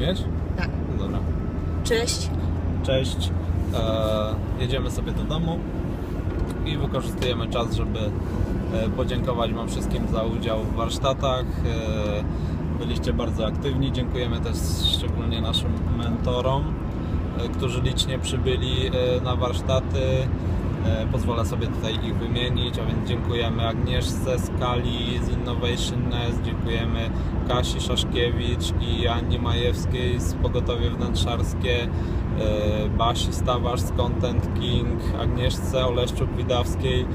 mówiłeś? Tak. No Dobra. Cześć. Cześć. E, jedziemy sobie do domu i wykorzystujemy czas, żeby e, podziękować Wam wszystkim za udział w warsztatach. E, byliście bardzo aktywni. Dziękujemy też szczególnie naszym mentorom, którzy licznie przybyli na warsztaty. E, Pozwolę sobie tutaj ich wymienić, a więc dziękujemy Agnieszce Skali z Innovation Nest, dziękujemy Kasi Szaszkiewicz i Ani Majewskiej z Pogotowie Wnętrzarskie, e, Basi Stawarz z Content King, Agnieszce Oleszczuk-Widawskiej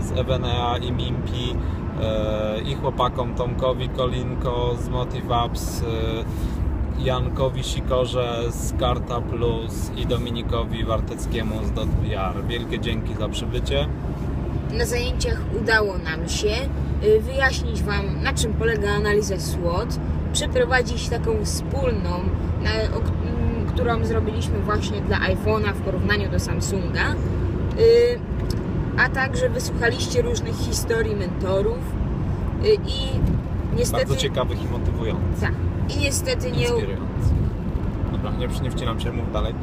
z Evenea i Mimpi e, i chłopakom Tomkowi Kolinko z MotiveApps, e, Jankowi Sikorze z Karta Plus i Dominikowi Warteckiemu z DotVR. Wielkie dzięki za przybycie. Na zajęciach udało nam się y, wyjaśnić Wam, na czym polega analiza SWOT, przeprowadzić taką wspólną, na, o, k- m, którą zrobiliśmy właśnie dla iPhone'a w porównaniu do Samsunga, y, a także wysłuchaliście różnych historii mentorów y, i niestety... Bardzo ciekawych i motywujących. Tak. I niestety nie. Dobra, nie, nie wcinam się, mów dalej.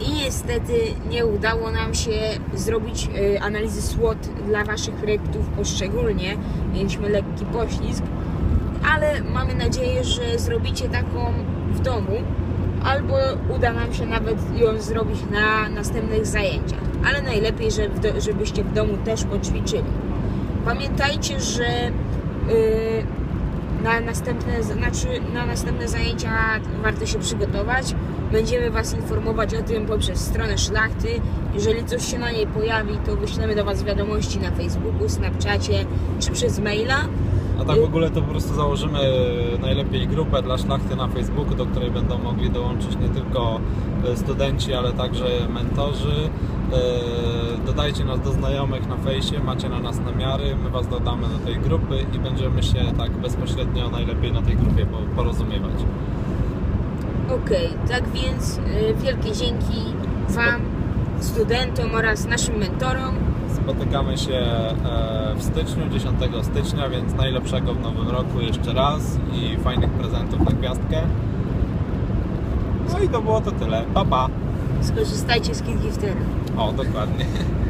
I niestety nie udało nam się zrobić y, analizy SWOT dla Waszych projektów poszczególnie. Mieliśmy lekki poślizg, ale mamy nadzieję, że zrobicie taką w domu, albo uda nam się nawet ją zrobić na następnych zajęciach. Ale najlepiej, że w do, żebyście w domu też poćwiczyli. Pamiętajcie, że y, na następne, znaczy na następne zajęcia warto się przygotować. Będziemy Was informować o tym poprzez stronę szlachty. Jeżeli coś się na niej pojawi, to wyślemy do Was wiadomości na Facebooku, Snapchacie czy przez maila. A tak w ogóle to po prostu założymy najlepiej grupę dla szlachty na Facebooku, do której będą mogli dołączyć nie tylko e, studenci, ale także mentorzy. E, Dodajcie nas do znajomych na fejsie, macie na nas namiary, my Was dodamy do tej grupy i będziemy się tak bezpośrednio najlepiej na tej grupie po- porozumiewać. Okej, tak więc wielkie dzięki Wam, studentom oraz naszym mentorom. Spotykamy się e, w styczniu, 10 stycznia, więc najlepszego w nowym roku jeszcze raz i fajnych prezentów na gwiazdkę. No i to było to tyle. Pa, pa. Skorzystajcie z KitGiftera. O, dokładnie.